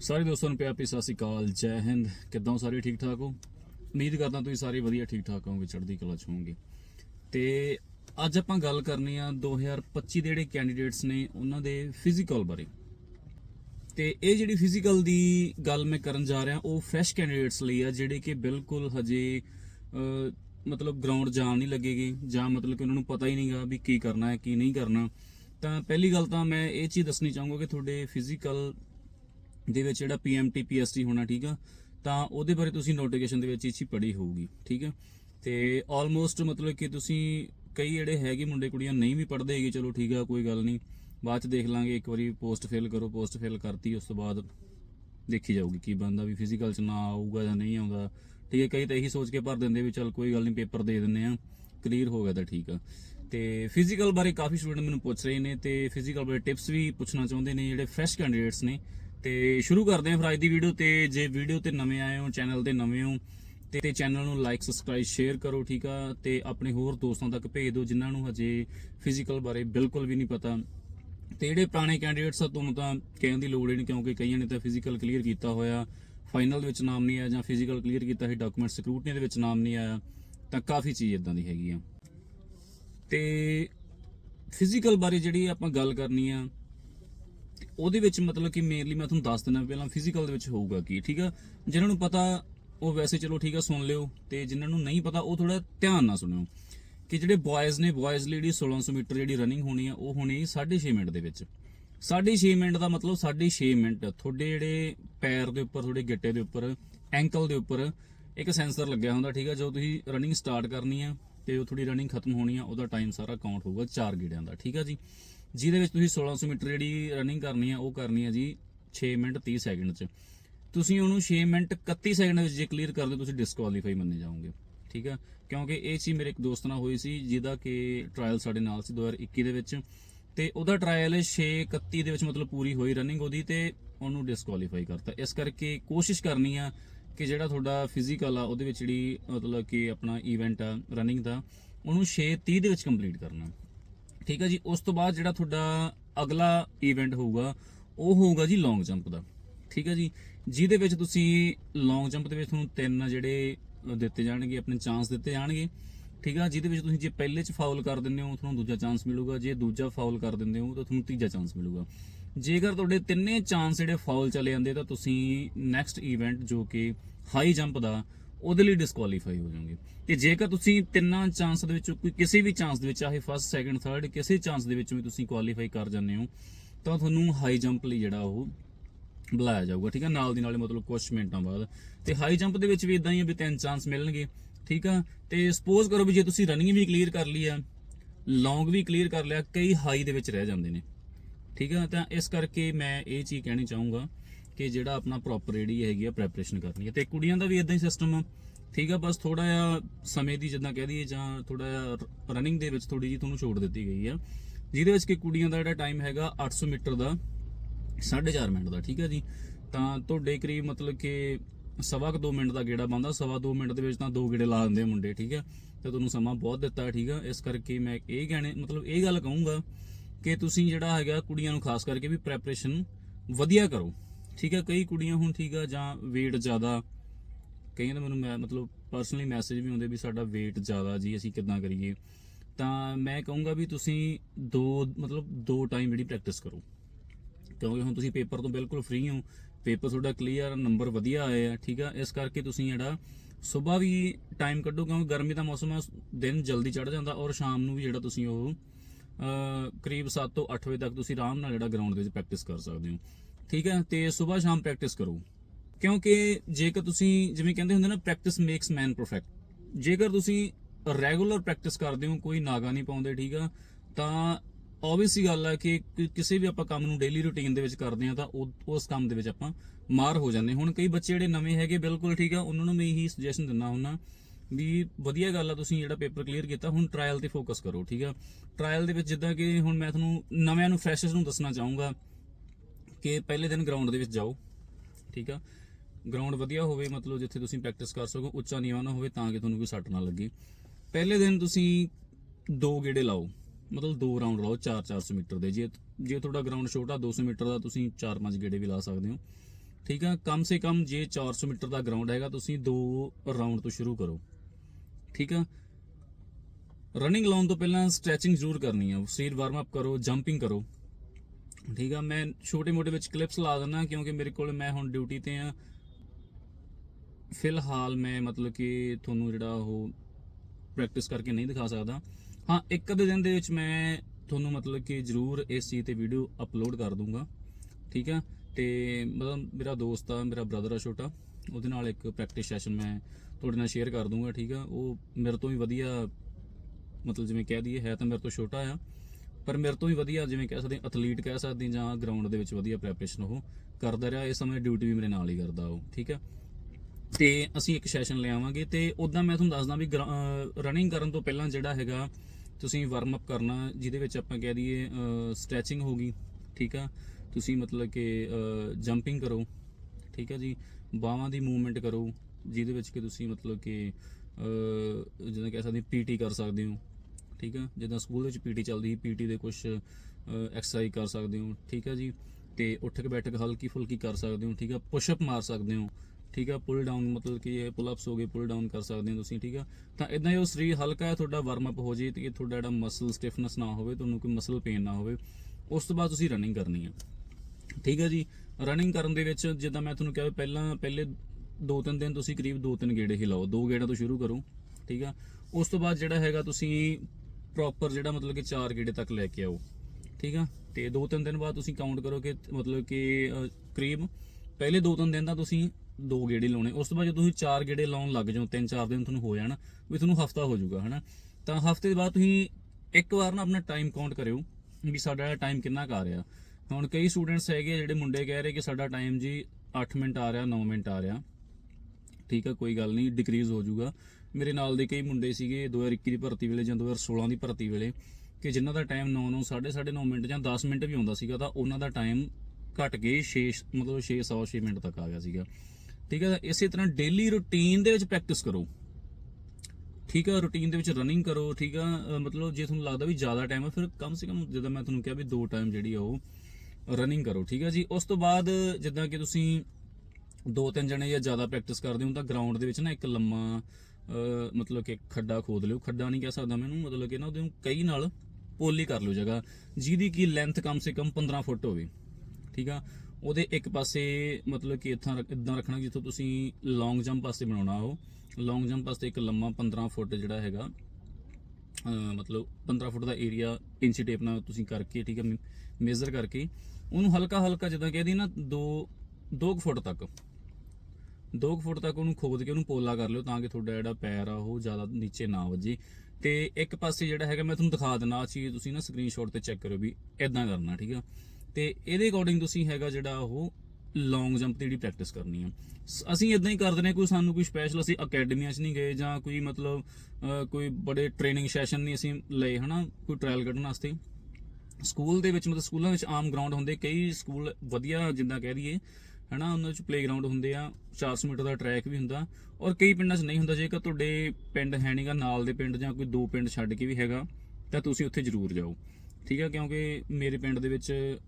ਸਾਰੇ ਦੋਸਤਾਂ ਨੂੰ ਪਿਆਰ ਭਰੀ ਸਤਿ ਸ਼੍ਰੀ ਅਕਾਲ, ਜੈ ਹਿੰਦ। ਕਿੱਦਾਂ ਹੋ ਸਾਰੇ? ਠੀਕ ਠਾਕ ਹੋ? ਉਮੀਦ ਕਰਦਾ ਤੁਸੀਂ ਸਾਰੇ ਵਧੀਆ, ਠੀਕ ਠਾਕ ਹੋਵੋਗੇ, ਚੜ੍ਹਦੀ ਕਲਾ ਚ ਹੋਵੋਗੇ। ਤੇ ਅੱਜ ਆਪਾਂ ਗੱਲ ਕਰਨੀ ਆ 2025 ਦੇ ਜਿਹੜੇ ਕੈਂਡੀਡੇਟਸ ਨੇ, ਉਹਨਾਂ ਦੇ ਫਿਜ਼ੀਕਲ ਬਾਰੇ। ਤੇ ਇਹ ਜਿਹੜੀ ਫਿਜ਼ੀਕਲ ਦੀ ਗੱਲ ਮੈਂ ਕਰਨ ਜਾ ਰਿਹਾ, ਉਹ ਫਰੈਸ਼ ਕੈਂਡੀਡੇਟਸ ਲਈ ਆ, ਜਿਹੜੇ ਕਿ ਬਿਲਕੁਲ ਹਜੇ ਮਤਲਬ ਗਰਾਊਂਡ ਜਾਣ ਨਹੀਂ ਲੱਗੇਗੀ, ਜਾਂ ਮਤਲਬ ਕਿ ਉਹਨਾਂ ਨੂੰ ਪਤਾ ਹੀ ਨਹੀਂਗਾ ਵੀ ਕੀ ਕਰਨਾ ਹੈ, ਕੀ ਨਹੀਂ ਕਰਨਾ। ਤਾਂ ਪਹਿਲੀ ਗੱਲ ਤਾਂ ਮੈਂ ਇਹ ਚੀਜ਼ ਦੱਸਣੀ ਚਾਹੂੰਗਾ ਕਿ ਤੁਹਾਡੇ ਫਿਜ਼ੀਕਲ ਦੇ ਵਿੱਚ ਜਿਹੜਾ ਪੀਐਮਟੀ ਪੀਐਸਟੀ ਹੋਣਾ, ਠੀਕ ਆ? ਤਾਂ ਉਹਦੇ ਬਾਰੇ ਤੁਸੀਂ ਨੋਟੀਫਿਕੇਸ਼ਨ ਦੇ ਵਿੱਚ ਇਹ ਪੜ੍ਹੀ ਹੋਊਗੀ, ਠੀਕ ਆ? ਤੇ ਆਲਮੋਸਟ ਮਤਲਬ ਕਿ ਤੁਸੀਂ ਕਈ ਜਿਹੜੇ ਹੈਗੇ ਮੁੰਡੇ ਕੁੜੀਆਂ ਨਹੀਂ ਵੀ ਪੜ੍ਹਦੇ ਹੈਗੇ, ਚਲੋ ਠੀਕ ਆ, ਕੋਈ ਗੱਲ ਨਹੀਂ। ਬਾਅਦ ਚ ਦੇਖ ਲਾਂਗੇ, ਇੱਕ ਵਾਰੀ ਪੋਸਟ ਫਿਲ ਕਰੋ ਪੋਸਟ ਫਿਲ ਕਰਤੀ, ਉਸ ਤੋਂ ਬਾਅਦ ਦੇਖੀ ਜਾਊਗੀ ਕੀ ਬੰਦਾ ਵੀ ਫਿਜ਼ੀਕਲ ਚ ਨਾ ਆਊਗਾ ਜਾਂ ਨਹੀਂ ਆਉਂਦਾ ਠੀਕ ਹੈ ਕਈ ਤਾਂ ਇਹੀ ਸੋਚ ਕੇ ਭਰ ਦਿੰਦੇ ਵੀ ਚਲ ਕੋਈ ਗੱਲ ਨਹੀਂ, ਪੇਪਰ ਦੇ ਦਿੰਦੇ ਆ ਕਲੀਅਰ ਹੋ ਗਿਆ ਤਾਂ ਠੀਕ ਆ। ਤੇ ਫਿਜ਼ੀਕਲ ਬਾਰੇ ਕਾਫੀ ਸਟੂਡੈਂਟ ਮੈਨੂੰ ਪੁੱਛ ਰਹੇ ਨੇ ਤੇ ਫਿਜ਼ੀਕਲ ਬਾਰੇ ਟਿਪਸ ਵੀ ਪੁੱਛਣਾ ਚਾਹੁੰਦੇ ਨੇ, ਜਿਹੜੇ ਫਰੈਸ਼ ਕੈਂਡੀਡੇਟਸ ਨੇ ਤੇ ਸ਼ੁਰੂ ਕਰਦੇ ਹਾਂ ਫਿਰ ਅੱਜ ਦੀ ਵੀਡੀਓ ਤੇ। ਜੇ ਵੀਡੀਓ ਤੇ ਨਵੇਂ ਆਏ ਹੋ ਚੈਨਲ ਤੇ ਨਵੇਂ ਹੋ, ਤੇ ਚੈਨਲ ਨੂੰ ਲਾਈਕ ਸਬਸਕ੍ਰਾਈਬ ਸ਼ੇਅਰ ਕਰੋ, ਠੀਕ ਆ? ਤੇ ਆਪਣੇ ਹੋਰ ਦੋਸਤਾਂ ਤੱਕ ਭੇਜ ਦਿਓ, ਜਿਨ੍ਹਾਂ ਨੂੰ ਹਜੇ ਫਿਜ਼ੀਕਲ ਬਾਰੇ ਬਿਲਕੁਲ ਵੀ ਨਹੀਂ ਪਤਾ। ਤੇ ਜਿਹੜੇ ਪੁਰਾਣੇ ਕੈਂਡੀਡੇਟਸ ਆ, ਤੁਹਾਨੂੰ ਤਾਂ ਕਹਿਣ ਦੀ ਲੋੜ ਹੀ ਨਹੀਂ, ਕਿਉਂਕਿ ਕਈਆਂ ਨੇ ਤਾਂ ਫਿਜ਼ੀਕਲ ਕਲੀਅਰ ਕੀਤਾ ਹੋਇਆ। ਫਾਈਨਲ ਦੇ ਵਿੱਚ ਨਾਮ ਨਹੀਂ ਆਇਆ, ਜਾਂ ਫਿਜ਼ੀਕਲ ਕਲੀਅਰ ਕੀਤਾ ਸੀ ਡਾਕੂਮੈਂਟ ਸਕਰੂਟਨੀ ਦੇ ਵਿੱਚ ਨਾਮ ਨਹੀਂ ਆਇਆ, ਤਾਂ ਕਾਫੀ ਚੀਜ਼ ਇਦਾਂ ਦੀ ਹੈਗੀ ਆ। ਤੇ ਫਿਜ਼ੀਕਲ ਬਾਰੇ ਜਿਹੜੀ ਆਪਾਂ ਗੱਲ ਕਰਨੀ ਆ ਉਹਦੇ ਵਿੱਚ ਮਤਲਬ ਕਿ ਮੇਨਲੀ ਮੈਂ ਤੁਹਾਨੂੰ ਦੱਸ ਦਿੰਦਾ ਪਹਿਲਾਂ ਫਿਜ਼ੀਕਲ ਦੇ ਵਿੱਚ ਹੋਊਗਾ ਕੀ, ਠੀਕ ਆ? ਜਿਹਨਾਂ ਨੂੰ ਪਤਾ, ਉਹ ਵੈਸੇ ਚਲੋ ਠੀਕ ਆ, ਸੁਣ ਲਿਓ ਤੇ ਜਿਨ੍ਹਾਂ ਨੂੰ ਨਹੀਂ ਪਤਾ, ਉਹ ਥੋੜਾ ਧਿਆਨ ਨਾਲ ਸੁਣਿਓ ਕਿ ਜਿਹੜੇ ਬॉयਜ਼ ਨੇ ਬॉयਜ਼ ਲਈ ਜਿਹੜੀ 1600 ਮੀਟਰ ਜਿਹੜੀ ਰਨਿੰਗ ਹੋਣੀ ਆ, ਉਹ ਹੋਣੀ 6.5 ਮਿੰਟ ਦੇ ਵਿੱਚ। 6.5 ਮਿੰਟ ਦਾ ਮਤਲਬ 6.5 ਮਿੰਟ, ਤੁਹਾਡੇ ਜਿਹੜੇ ਪੈਰ ਦੇ ਉੱਪਰ, ਤੁਹਾਡੇ ਗਿੱਟੇ ਦੇ ਉੱਪਰ ਐਂਕਲ ਦੇ ਉੱਪਰ ਇੱਕ ਸੈਂਸਰ ਲੱਗਿਆ ਹੁੰਦਾ, ਠੀਕ ਆ? ਜਦੋਂ ਤੁਸੀਂ ਰਨਿੰਗ ਸਟਾਰਟ ਕਰਨੀ ਆ ਤੇ ਉਹ ਤੁਹਾਡੀ ਰਨਿੰਗ ਖਤਮ ਹੋਣੀ ਆ, ਉਹਦਾ ਟਾਈਮ ਸਾਰਾ ਕਾਊਂਟ ਹੋਊਗਾ 4 ਗੇੜਿਆਂ ਦਾ, ਠੀਕ ਆ ਜੀ? ਜਿਹਦੇ ਵਿੱਚ ਤੁਸੀਂ 1600 ਮੀਟਰ ਜਿਹੜੀ ਰਨਿੰਗ ਕਰਨੀ ਆ, ਉਹ ਕਰਨੀ ਆ ਜੀ 6 ਮਿੰਟ 30 ਸੈਕਿੰਡ ਚ। ਤੁਸੀਂ ਉਹਨੂੰ 6 ਮਿੰਟ 31 ਸੈਕਿੰਡ ਵਿੱਚ ਜੇ ਕਲੀਅਰ ਕਰਦੇ ਹੋ, ਤੁਸੀਂ ਡਿਸਕੁਆਲੀਫਾਈ ਮੰਨੇ ਜਾਓਗੇ। ਠੀਕ ਆ? ਕਿਉਂਕਿ ਇਹ ਚੀਜ਼ ਮੇਰੇ ਇੱਕ ਦੋਸਤ ਨਾਲ ਹੋਈ ਸੀ, ਜਿਹਦਾ ਕਿ ਟ੍ਰਾਇਲ ਸਾਡੇ ਨਾਲ ਸੀ 2021 ਦੇ ਵਿੱਚ। ਤੇ ਉਹਦਾ ਟ੍ਰਾਇਲ 6:31 ਦੇ ਵਿੱਚ ਮਤਲਬ ਪੂਰੀ ਹੋਈ ਰਨਿੰਗ ਉਹਦੀ ਤੇ ਉਹਨੂੰ ਡਿਸਕੁਆਲੀਫਾਈ ਕਰਤਾ। ਇਸ ਕਰਕੇ ਕੋਸ਼ਿਸ਼ ਕਰਨੀ ਆ ਕਿ ਜਿਹੜਾ ਤੁਹਾਡਾ ਫਿਜ਼ੀਕਲ ਆ, ਉਹਦੇ ਵਿੱਚ ਜਿਹੜੀ ਮਤਲਬ ਕਿ ਆਪਣਾ ਇਵੈਂਟ ਆ ਰਨਿੰਗ ਦਾ, ਉਹਨੂੰ 6:30 ਦੇ ਵਿੱਚ ਕੰਪਲੀਟ ਕਰਨਾ। ਠੀਕ ਹੈ ਜੀ, ਉਸ ਤੋਂ ਬਾਅਦ ਜਿਹੜਾ ਤੁਹਾਡਾ ਅਗਲਾ ਇਵੈਂਟ ਹੋਊਗਾ, ਉਹ ਹੋਊਗਾ ਜੀ ਲੌਂਗ ਜੰਪ ਦਾ। ਠੀਕ ਹੈ ਜੀ, ਜਿਹਦੇ ਵਿੱਚ ਤੁਸੀਂ ਲੌਂਗ ਜੰਪ ਦੇ ਵਿੱਚ ਤੁਹਾਨੂੰ ਤਿੰਨ ਜਿਹੜੇ ਦਿੱਤੇ ਜਾਣਗੇ, ਆਪਣੇ ਚਾਂਸ ਦਿੱਤੇ ਜਾਣਗੇ। ਠੀਕ ਆ, ਜਿਹਦੇ ਵਿੱਚ ਤੁਸੀਂ ਜੇ ਪਹਿਲੇ ਚ ਫਾਉਲ ਕਰ ਦਿੰਦੇ ਹੋ, ਤੁਹਾਨੂੰ ਦੂਜਾ ਚਾਂਸ ਮਿਲੂਗਾ। ਜੇ ਦੂਜਾ ਫਾਉਲ ਕਰ ਦਿੰਦੇ ਹੋ, ਤਾਂ ਤੁਹਾਨੂੰ ਤੀਜਾ ਚਾਂਸ ਮਿਲੂਗਾ। ਜੇਕਰ ਤੁਹਾਡੇ ਤਿੰਨੇ ਚਾਂਸ ਜਿਹੜੇ ਫਾਉਲ ਚਲੇ ਜਾਂਦੇ, ਤਾਂ ਤੁਸੀਂ ਨੈਕਸਟ ਇਵੈਂਟ ਜੋ ਕਿ ਹਾਈ ਜੰਪ ਦਾ ਉਹਦੇ ਲਈ ਡਿਸਕੁਆਲੀਫਾਈ ਹੋ ਜਾਓਗੇ। ਤੇ ਜੇਕਰ ਤੁਸੀਂ ਤਿੰਨਾਂ ਚਾਂਸ ਦੇ ਵਿੱਚੋਂ ਕੋਈ ਕਿਸੇ ਵੀ ਚਾਂਸ ਦੇ ਵਿੱਚ, ਚਾਹੇ ਫਸਟ ਸੈਕੰਡ ਥਰਡ ਕਿਸੇ ਚਾਂਸ ਦੇ ਵਿੱਚੋਂ ਵੀ ਤੁਸੀਂ ਕੁਆਲੀਫਾਈ ਕਰ ਜਾਂਦੇ ਹੋ, ਤਾਂ ਤੁਹਾਨੂੰ ਹਾਈ ਜੰਪ ਲਈ ਜਿਹੜਾ ਉਹ ਬੁਲਾਇਆ ਜਾਊਗਾ, ਠੀਕ ਹੈ ਨਾਲ ਦੀ ਨਾਲੇ ਮਤਲਬ ਕੁਝ ਮਿੰਟਾਂ ਬਾਅਦ। ਤੇ ਹਾਈ ਜੰਪ ਦੇ ਵਿੱਚ ਵੀ ਇਦਾਂ ਹੀ ਆ ਵੀ ਤਿੰਨ ਚਾਂਸ ਮਿਲਣਗੇ, ਠੀਕ ਆ? ਤੇ ਸਪੋਜ਼ ਕਰੋ ਵੀ ਜੇ ਤੁਸੀਂ ਰਨਿੰਗ ਵੀ ਕਲੀਅਰ ਕਰ ਲਈ ਆ ਲੌਂਗ ਵੀ ਕਲੀਅਰ ਕਰ ਲਿਆ, ਕਈ ਹਾਈ ਦੇ ਵਿੱਚ ਰਹਿ ਜਾਂਦੇ ਨੇ, ਠੀਕ ਆ? ਤਾਂ ਇਸ ਕਰਕੇ ਮੈਂ ਇਹ ਚੀਜ਼ ਕਹਿਣੀ ਚਾਹੂੰਗਾ ਕਿ ਜਿਹੜਾ ਆਪਣਾ ਪ੍ਰੋਪਰ ਜਿਹੜੀ ਹੈਗੀ ਆ ਪ੍ਰੈਪਰੇਸ਼ਨ ਕਰਨੀ ਹੈ। ਤੇ ਕੁੜੀਆਂ ਦਾ ਵੀ ਇਦਾਂ ਹੀ ਸਿਸਟਮ ਆ। ਠੀਕ ਆ, ਬਸ ਥੋੜਾ ਜਿਹਾ ਸਮੇਂ ਦੀ ਜਿੱਦਾਂ ਕਹਿ ਦਈਏ ਜਾਂ ਥੋੜਾ ਜਿਹਾ ਰਨਿੰਗ ਦੇ ਵਿੱਚ ਥੋੜੀ ਜੀ ਤੁਹਾਨੂੰ ਛੋਟ ਦਿੱਤੀ ਗਈ ਆ। ਜਿਹਦੇ ਵਿੱਚ ਕਿ ਕੁੜੀਆਂ ਦਾ ਜਿਹੜਾ ਟਾਈਮ ਹੈਗਾ 800 ਮੀਟਰ ਦਾ 4.5 ਮਿੰਟ ਦਾ, ਠੀਕ ਆ ਜੀ। ਤਾਂ ਤੁਹਾਡੇ ਕਰੀਬ ਮਤਲਬ ਕਿ ਸਵਾ ਕੁ 2 ਮਿੰਟ ਦਾ ਗੇੜਾ ਬੰਦਾ ਸਵਾ 2 ਮਿੰਟ ਦੇ ਵਿੱਚ ਤਾਂ ਦੋ ਗੇੜੇ ਲਾ ਦਿੰਦੇ ਮੁੰਡੇ, ਠੀਕ ਆ। ਤੇ ਤੁਹਾਨੂੰ ਸਮਾਂ ਬਹੁਤ ਦਿੱਤਾ, ਠੀਕ ਆ। ਇਸ ਕਰਕੇ ਮੈਂ ਇਹ ਕਹਿਣੇ, ਮਤਲਬ ਇਹ ਗੱਲ ਕਹੂੰਗਾ ਕਿ ਤੁਸੀਂ ਜਿਹੜਾ ਹੈਗਾ ਕੁੜੀਆਂ ਨੂੰ ਖਾਸ ਕਰਕੇ ਵੀ ਪ੍ਰੈਪਰੇਸ਼ਨ ਵਧੀਆ ਕਰੋ। ਠੀਕ ਹੈ, ਕਈ ਕੁੜੀਆਂ ਹੁਣ ਠੀਕ ਆ ਜਾਂ weight ਜ਼ਿਆਦਾ, ਕਈਆਂ ਦਾ ਮੈਨੂੰ ਮੈਂ ਮਤਲਬ ਪਰਸਨਲੀ ਮੈਸੇਜ ਵੀ ਆਉਂਦੇ ਵੀ ਸਾਡਾ weight ਜ਼ਿਆਦਾ ਜੀ, ਅਸੀਂ ਕਿੱਦਾਂ ਕਰੀਏ। ਤਾਂ ਮੈਂ ਕਹੂੰਗਾ ਵੀ ਤੁਸੀਂ ਦੋ, ਮਤਲਬ ਦੋ ਟਾਈਮ ਜਿਹੜੀ ਪ੍ਰੈਕਟਿਸ ਕਰੋ। ਕਿਉਂਕਿ ਹੁਣ ਤੁਸੀਂ ਪੇਪਰ ਤੋਂ ਬਿਲਕੁਲ ਫ੍ਰੀ ਹੋ ਪੇਪਰ ਤੁਹਾਡਾ ਕਲੀਅਰ ਨੰਬਰ ਵਧੀਆ ਆਏ ਆ, ਠੀਕ ਆ, ਇਸ ਕਰਕੇ ਤੁਸੀਂ ਜਿਹੜਾ ਸਵੇਰ ਵੀ ਟਾਈਮ ਕੱਢੋ, ਕਿਉਂਕਿ ਗਰਮੀ ਦਾ ਮੌਸਮ ਆ, ਦਿਨ ਜਲਦੀ ਚੜ ਜਾਂਦਾ ਔਰ ਸ਼ਾਮ ਨੂੰ ਵੀ ਜਿਹੜਾ ਤੁਸੀਂ ਉਹ ਕਰੀਬ 7 ਤੋਂ 8 ਵਜੇ ਤੱਕ ਤੁਸੀਂ ਆਰਾਮ ਨਾਲ ਜਿਹੜਾ ਗਰਾਊਂਡ ਦੇ ਵਿੱਚ ਪ੍ਰੈਕਟਿਸ ਕਰ ਸਕਦੇ ਹੋ। ਠੀਕ ਹੈ, ਤੇ ਸਵੇਰ ਸ਼ਾਮ ਪ੍ਰੈਕਟਿਸ ਕਰੋ। ਕਿਉਂਕਿ ਜੇਕਰ ਤੁਸੀਂ, ਜਿਵੇਂ ਕਹਿੰਦੇ ਹੁੰਦੇ ਨਾ ਪ੍ਰੈਕਟਿਸ ਮੇਕਸ ਮੈਨ ਪਰਫੈਕਟ ਜੇਕਰ ਤੁਸੀਂ ਰੈਗੂਲਰ ਪ੍ਰੈਕਟਿਸ ਕਰਦੇ ਹੋ, ਕੋਈ ਨਾਗਾ ਨਹੀਂ ਪਾਉਂਦੇ, ਠੀਕ ਆ, ਤਾਂ ਆਬਵੀਅਸਲੀ ਗੱਲ ਆ ਕਿ ਕਿਸੇ ਵੀ ਆਪਾਂ ਕੰਮ ਨੂੰ ਡੇਲੀ ਰੁਟੀਨ ਦੇ ਵਿੱਚ ਕਰਦੇ ਆ ਤਾਂ ਉਹ- ਉਸ ਕੰਮ ਦੇ ਵਿੱਚ ਆਪਾਂ ਮਾਰ ਹੋ ਜਾਂਦੇ ਹੁਣ ਕਈ ਬੱਚੇ ਜਿਹੜੇ ਨਵੇਂ ਹੈਗੇ, ਬਿਲਕੁਲ ਠੀਕ ਆ, ਉਹਨਾਂ ਨੂੰ ਮੈਂ ਇਹੀ ਸੁਜੈਸ਼ਨ ਦਿੰਦਾ ਹੁੰਨਾ ਵੀ ਵਧੀਆ ਗੱਲ ਆ, ਤੁਸੀਂ ਜਿਹੜਾ ਪੇਪਰ ਕਲੀਅਰ ਕੀਤਾ, ਹੁਣ ਟ੍ਰਾਇਲ ਤੇ ਫੋਕਸ ਕਰੋ, ਠੀਕ ਆ। ਟ੍ਰਾਇਲ ਦੇ ਵਿੱਚ ਜਿੱਦਾਂ ਕਿ ਹੁਣ ਮੈਂ ਤੁਹਾਨੂੰ ਨਵਿਆਂ ਨੂੰ ਫਰੈਸ਼ਰਸ ਨੂੰ ਦੱਸਣਾ ਚਾਹੂੰਗਾ ਕਿ ਪਹਿਲੇ ਦਿਨ ਗਰਾਊਂਡ ਦੇ ਵਿੱਚ ਜਾਓ, ਠੀਕ ਆ? ਗਰਾਊਂਡ ਵਧੀਆ ਹੋਵੇ, ਮਤਲਬ ਜਿੱਥੇ ਤੁਸੀਂ ਪ੍ਰੈਕਟਿਸ ਕਰ ਸਕੋ, ਉੱਚਾ ਨੀਵਾਂ ਨਾ ਹੋਵੇ ਤਾਂ ਕਿ ਤੁਹਾਨੂੰ ਕੋਈ ਸੱਟ ਨਾ ਲੱਗੇ। ਪਹਿਲੇ ਦਿਨ ਤੁਸੀਂ ਦੋ ਗੇੜੇ ਲਾਓ, ਮਤਲਬ ਦੋ ਰਾਉਂਡ ਲਾਓ 4-400 ਮੀਟਰ ਦੇ। ਜੇ ਜੇ ਤੁਹਾਡਾ ਗਰਾਊਂਡ ਛੋਟਾ 200 ਮੀਟਰ ਦਾ ਤੁਸੀਂ 4-5 ਗੇੜੇ ਵੀ ਲਾ ਸਕਦੇ ਹੋ। ਠੀਕ ਆ? ਕਮ ਸੇ ਕਮ ਜੇ 400 ਮੀਟਰ ਦਾ ਗਰਾਊਂਡ ਹੈਗਾ, ਤੁਸੀਂ ਦੋ ਰਾਉਂਡ ਤੋਂ ਸ਼ੁਰੂ ਕਰੋ। ਠੀਕ ਆ? ਰਨਿੰਗ ਲਾਉਣ ਤੋਂ ਪਹਿਲਾਂ ਸਟ੍ਰੈਚਿੰਗ ਜ਼ਰੂਰ ਕਰਨੀ ਆ। ਸਰੀਰ ਵਾਰਮ ਅਪ ਕਰੋ ਜੰਪਿੰਗ ਕਰੋ। ਠੀਕ ਆ, ਮੈਂ ਛੋਟੇ ਮੋਟੇ ਵਿੱਚ ਕਲਿੱਪਸ ਲਾ ਦਿੰਦਾ ਕਿਉਂਕਿ ਮੇਰੇ ਕੋਲ ਮੈਂ ਹੁਣ ਡਿਊਟੀ ਤੇ ਆ। ਫਿਲਹਾਲ ਮੈਂ ਮਤਲਬ ਕਿ ਤੁਹਾਨੂੰ ਜਿਹੜਾ ਉਹ ਪ੍ਰੈਕਟਿਸ ਕਰਕੇ ਨਹੀਂ ਦਿਖਾ ਸਕਦਾ। ਹਾਂ, ਇੱਕ ਅੱਧੇ ਦਿਨ ਦੇ ਵਿੱਚ ਮੈਂ ਤੁਹਾਨੂੰ ਮਤਲਬ ਕਿ ਜ਼ਰੂਰ ਇਸ ਚੀਜ਼ ਤੇ ਵੀਡੀਓ ਅਪਲੋਡ ਕਰ ਦੂੰਗਾ। ਠੀਕ ਆ, ਤੇ ਮਤਲਬ ਮੇਰਾ ਦੋਸਤ ਆ, ਮੇਰਾ ਬ੍ਰਦਰ ਆ ਛੋਟਾ, ਉਹਦੇ ਨਾਲ ਇੱਕ ਪ੍ਰੈਕਟਿਸ ਸੈਸ਼ਨ ਮੈਂ ਤੁਹਾਡੇ ਨਾਲ ਸ਼ੇਅਰ ਕਰ ਦੂੰਗਾ, ਠੀਕ ਆ। ਉਹ ਮੇਰੇ ਤੋਂ ਵੀ ਵਧੀਆ ਮਤਲਬ ਜਿਵੇਂ ਕਹਿ ਦਈਏ, ਹੈ ਤਾਂ ਮੇਰੇ ਤੋਂ ਛੋਟਾ ਆ। ਪਰ ਮੇਰੇ ਤੋਂ ਵੀ ਵਧੀਆ ਜਿਵੇਂ ਕਹਿ ਸਕਦੇ ਐਥਲੀਟ ਕਹਿ ਸਕਦੇ ਜਾਂ ਗਰਾਊਂਡ ਦੇ ਵਿੱਚ ਵਧੀਆ ਪ੍ਰੈਪਰੇਸ਼ਨ ਉਹ ਕਰਦਾ ਰਿਹਾ, ਇਸ ਸਮੇਂ ਡਿਊਟੀ ਵੀ ਮੇਰੇ ਨਾਲ ਹੀ ਕਰਦਾ ਉਹ, ਠੀਕ ਆ ਤੇ ਅਸੀਂ ਇੱਕ ਸੈਸ਼ਨ ਲਿਆਵਾਂਗੇ ਤੇ ਉਦਾਂ ਮੈਂ ਤੁਹਾਨੂੰ ਦੱਸਦਾ ਵੀ ਰਨਿੰਗ ਕਰਨ ਤੋਂ ਪਹਿਲਾਂ ਜਿਹੜਾ ਹੈਗਾ, ਤੁਸੀਂ ਵਾਰਮ ਅਪ ਕਰਨਾ, ਜਿਹਦੇ ਵਿੱਚ ਆਪਾਂ ਕਹਿ ਦਈਏ ਸਟ੍ਰੈਚਿੰਗ ਹੋਗੀ ਠੀਕ ਆ। ਤੁਸੀਂ ਮਤਲਬ ਕਿ ਜੰਪਿੰਗ ਕਰੋ, ਠੀਕ ਆ ਜੀ। ਬਾਹਾਂ ਦੀ ਮੂਵਮੈਂਟ ਕਰੋ, ਜਿਹਦੇ ਵਿੱਚ ਕਿ ਤੁਸੀਂ ਮਤਲਬ ਕਿ ਜਿਵੇਂ ਕਹਿ ਸਕਦੇ ਪੀਟੀ ਕਰ ਸਕਦੇ ਹੋ। ਠੀਕ ਆ? ਜਿੱਦਾਂ ਸਕੂਲ ਵਿੱਚ ਪੀਟੀ ਚੱਲਦੀ ਸੀ ਪੀਟੀ ਦੇ ਕੁਝ ਐਕਸਰਸਾਈਜ਼ ਕਰ ਸਕਦੇ ਹੋ, ਠੀਕ ਆ ਜੀ? ਤੇ ਉੱਠ ਕੇ ਬੈਠ ਕੇ ਹਲਕੀ ਫੁਲਕੀ ਕਰ ਸਕਦੇ ਹੋ, ਠੀਕ ਆ? ਪੁਸ਼ ਅਪ ਮਾਰ ਸਕਦੇ ਹੋ, ਠੀਕ ਆ? ਪੁਲ ਡਾਊਨ ਮਤਲਬ ਕਿ ਇਹ ਪੁੱਲ ਅਪਸ ਹੋ ਗਏ ਪੁਲ ਡਾਊਨ ਕਰ ਸਕਦੇ ਹੋ ਤੁਸੀਂ, ਠੀਕ ਆ? ਤਾਂ ਇਦਾਂ ਹੀ ਉਹ ਸਰੀਰ ਹਲਕਾ ਹੈ, ਤੁਹਾਡਾ ਵਾਰਮ ਅਪ ਹੋ ਜੇ ਤੇ ਇਹ ਤੁਹਾਡਾ ਜਿਹੜਾ ਮਸਲ ਸਟਿਫਨੈਸ ਨਾ ਹੋਵੇ, ਤੁਹਾਨੂੰ ਕੋਈ ਮਸਲ ਪੇਨ ਨਾ ਹੋਵੇ, ਉਸ ਤੋਂ ਬਾਅਦ ਤੁਸੀਂ ਰਨਿੰਗ ਕਰਨੀ ਆ। ਠੀਕ ਹੈ ਜੀ? ਰਨਿੰਗ ਕਰਨ ਦੇ ਵਿੱਚ ਜਿੱਦਾਂ ਮੈਂ ਤੁਹਾਨੂੰ ਕਿਹਾ ਵੀ ਪਹਿਲਾਂ, ਪਹਿਲੇ ਦੋ ਤਿੰਨ ਦਿਨ ਤੁਸੀਂ ਕਰੀਬ ਦੋ ਤਿੰਨ ਗੇੜੇ ਹੀ ਲਾਓ, ਦੋ ਗੇੜਾਂ ਤੋਂ ਸ਼ੁਰੂ ਕਰੋ, ਠੀਕ ਆ? ਉਸ ਤੋਂ ਬਾਅਦ ਜਿਹੜਾ ਹੈਗਾ ਤੁਸੀਂ ਪ੍ਰੋਪਰ ਜਿਹੜਾ ਮਤਲਬ ਕਿ ਚਾਰ ਗੇੜੇ ਤੱਕ ਲੈ ਕੇ ਆਓ। ਠੀਕ ਆ? ਤੇ ਦੋ ਤਿੰਨ ਦਿਨ ਬਾਅਦ ਤੁਸੀਂ ਕਾਊਂਟ ਕਰੋ ਕਿ ਮਤਲਬ ਕਿ ਕਰੀਬ ਪਹਿਲੇ ਦੋ ਤਿੰਨ ਦਿਨ ਦਾ ਤੁਸੀਂ ਦੋ ਗੇੜੇ ਲਾਉਣੇ। ਉਸ ਤੋਂ ਬਾਅਦ ਜਦੋਂ ਤੁਸੀਂ ਚਾਰ ਗੇੜੇ ਲਾਉਣ ਲੱਗ ਜਾਓ, ਤਿੰਨ ਚਾਰ ਦਿਨ ਤੁਹਾਨੂੰ ਹੋ ਜਾਣ ਵੀ ਤੁਹਾਨੂੰ ਹਫਤਾ ਹੋ ਜਾਊਗਾ, ਹਨਾ? ਤਾਂ ਹਫ਼ਤੇ ਦੇ ਬਾਅਦ ਤੁਸੀਂ ਇੱਕ ਵਾਰ ਨਾ ਆਪਣਾ ਟਾਈਮ ਕਾਊਂਟ ਕਰਿਓ ਵੀ ਸਾਡਾ ਟਾਈਮ ਕਿੰਨਾ ਕੁ ਆ ਰਿਹਾ। ਹੁਣ ਕਈ ਸਟੂਡੈਂਟਸ ਹੈਗੇ ਆ ਜਿਹੜੇ ਮੁੰਡੇ ਕਹਿ ਰਹੇ ਕਿ ਸਾਡਾ ਟਾਈਮ ਜੀ 8 ਮਿੰਟ ਆ ਰਿਹਾ 9 ਮਿੰਟ ਆ ਰਿਹਾ। ਠੀਕ ਆ, ਕੋਈ ਗੱਲ ਨਹੀਂ ਡਿਕਰੀਜ਼ ਹੋ ਜਾਊਗਾ। ਮੇਰੇ ਨਾਲ ਦੇ ਕਈ ਮੁੰਡੇ ਸੀਗੇ 2021 ਦੀ ਭਰਤੀ ਵੇਲੇ ਜਾਂ 2016 ਦੀ ਭਰਤੀ ਵੇਲੇ, ਕਿ ਜਿਨ੍ਹਾਂ ਦਾ ਟਾਈਮ 9 9 9.5 9 ਮਿੰਟ ਜਾਂ 10 ਮਿੰਟ ਵੀ ਆਉਂਦਾ ਸੀਗਾ, ਤਾਂ ਉਹਨਾਂ ਦਾ ਟਾਈਮ ਘਟ ਕੇ 6 ਮਤਲਬ 6 ਸੌ 6 ਮਿੰਟ ਤੱਕ ਆ ਗਿਆ ਸੀਗਾ। ਠੀਕ ਹੈ, ਇਸੇ ਤਰ੍ਹਾਂ ਡੇਲੀ ਰੁਟੀਨ ਦੇ ਵਿੱਚ ਪ੍ਰੈਕਟਿਸ ਕਰੋ। ਠੀਕ ਆ ਰੁਟੀਨ ਦੇ ਵਿੱਚ ਰਨਿੰਗ ਕਰੋ, ਠੀਕ ਆ ਮਤਲਬ ਜੇ ਤੁਹਾਨੂੰ ਲੱਗਦਾ ਵੀ ਜ਼ਿਆਦਾ ਟਾਈਮ ਹੈ, ਫਿਰ ਕਮ ਸੇ ਕਮ ਜਦੋਂ ਮੈਂ ਤੁਹਾਨੂੰ ਕਿਹਾ ਵੀ ਦੋ ਟਾਈਮ ਜਿਹੜੀ ਆ ਉਹ ਰਨਿੰਗ ਕਰੋ। ਠੀਕ ਹੈ ਜੀ, ਉਸ ਤੋਂ ਬਾਅਦ ਜਿੱਦਾਂ ਕਿ ਤੁਸੀਂ ਦੋ ਤਿੰਨ ਜਣੇ ਜਾਂ ਜ਼ਿਆਦਾ ਪ੍ਰੈਕਟਿਸ ਕਰਦੇ ਹੋ, ਤਾਂ ਗਰਾਊਂਡ ਦੇ ਵਿੱਚ ਨਾ ਇੱਕ ਲੰਮਾ ਮਤਲਬ ਕਿ ਖੱਡਾ ਖੋਦ ਲਿਓ। ਖੱਡਾ ਨਹੀਂ ਕਹਿ ਸਕਦਾ ਮੈਨੂੰ, ਮਤਲਬ ਕਿ ਨਾ ਉਹਦੇ ਨੂੰ ਕਈ ਨਾਲ ਪੋਲੀ ਕਰ ਲਿਓ ਜਗ੍ਹਾ। ਜਿਹਦੀ ਕੀ ਲੈਂਥ ਕਮ ਸੇ ਕਮ 15 ਫੁੱਟ ਹੋਵੇ। ਠੀਕ ਆ? ਉਹਦੇ ਇੱਕ ਪਾਸੇ ਮਤਲਬ ਕਿ ਇੱਥਾਂ ਇਦਾਂ ਰੱਖਣਾ ਜਿੱਥੋਂ ਤੁਸੀਂ ਲੌਂਗ ਜੰਪ ਵਾਸਤੇ ਬਣਾਉਣਾ ਉਹ। ਲੌਂਗ ਜੰਪ ਵਾਸਤੇ ਇੱਕ ਲੰਮਾ 15 ਫੁੱਟ ਜਿਹੜਾ ਹੈਗਾ ਮਤਲਬ 15 ਫੁੱਟ ਦਾ ਏਰੀਆ ਇੰਚੀ ਟੇਪ ਨਾਲ ਤੁਸੀਂ ਕਰਕੇ, ਠੀਕ ਹੈ ਮੇਜ਼ਰ ਕਰਕੇ। ਉਹਨੂੰ ਹਲਕਾ ਹਲਕਾ ਜਿੱਦਾਂ ਕਹਿੰਦੀ ਨਾ 2 2 ਫੁੱਟ ਤੱਕ। 2 ਫੁੱਟ ਤੱਕ ਉਹਨੂੰ ਖੋਦ ਕੇ ਉਹਨੂੰ ਪੋਲਾ ਕਰ ਲਿਓ ਤਾਂ ਕਿ ਤੁਹਾਡਾ ਜਿਹੜਾ ਪੈਰ ਆ ਉਹ ਜ਼ਿਆਦਾ ਨੀਚੇ ਨਾ ਵੱਜੇ। ਤੇ ਇੱਕ ਪਾਸੇ ਜਿਹੜਾ ਹੈਗਾ, ਮੈਂ ਤੁਹਾਨੂੰ ਦਿਖਾ ਦਿੰਦਾ ਆ ਚੀਜ਼ ਤੁਸੀਂ ਨਾ ਸਕਰੀਨਸ਼ਾਟ ਤੇ ਚੈੱਕ ਕਰਿਓ ਵੀ ਇਦਾਂ ਕਰਨਾ, ਠੀਕ ਆ? ਤੇ ਇਹਦੇ ਅਕੋਰਡਿੰਗ ਤੁਸੀਂ ਹੈਗਾ ਜਿਹੜਾ ਉਹ ਲੌਂਗ ਜੰਪ ਦੀ ਜਿਹੜੀ ਪ੍ਰੈਕਟਿਸ ਕਰਨੀ ਆ। ਸ- ਅਸੀਂ ਇਦਾਂ ਹੀ ਕਰਦੇ ਨੇ ਕੋਈ ਸਾਨੂੰ ਕੋਈ ਸਪੈਸ਼ਲ ਅਸੀਂ ਅਕੈਡਮੀਆਂ 'ਚ ਨਹੀਂ ਗਏ ਜਾਂ ਕੋਈ ਮਤਲਬ ਕੋਈ ਬੜੇ ਟ੍ਰੇਨਿੰਗ ਸੈਸ਼ਨ ਨਹੀਂ ਅਸੀਂ ਲਏ, ਹਨਾ? ਕੋਈ ਟ੍ਰਾਇਲ ਕੱਢਣ ਵਾਸਤੇ। ਸਕੂਲ ਦੇ ਵਿੱਚ, ਮਤਲਬ ਸਕੂਲਾਂ ਵਿੱਚ ਆਮ ਗਰਾਊਂਡ ਹੁੰਦੇ, ਕਈ ਸਕੂਲ ਵਧੀਆ ਜਿੱਦਾਂ ਕਹਿ ਦਈਏ ਹਨਾ, ਉਹਨਾਂ ਵਿੱਚ ਪਲੇਗਰਾਉਂਡ ਹੁੰਦੇ ਆ 400 ਮੀਟਰ ਦਾ ਟਰੈਕ ਵੀ ਹੁੰਦਾ। ਔਰ ਕਈ ਪਿੰਡਾਂ 'ਚ ਨਹੀਂ ਹੁੰਦਾ, ਜੇਕਰ ਤੁਹਾਡੇ ਪਿੰਡ ਹੈ ਨਹੀਂਗਾ ਨਾਲ ਦੇ ਪਿੰਡ ਜਾਂ ਕੋਈ ਦੋ ਪਿੰਡ ਛੱਡ ਕੇ ਵੀ ਹੈਗਾ, ਤਾਂ ਤੁਸੀਂ ਉੱਥੇ ਜ਼ਰੂਰ ਜਾਓ। ਠੀਕ ਹੈ ਕਿਉਂਕਿ ਮੇਰੇ ਪਿੰਡ ਦੇ ਵਿੱਚ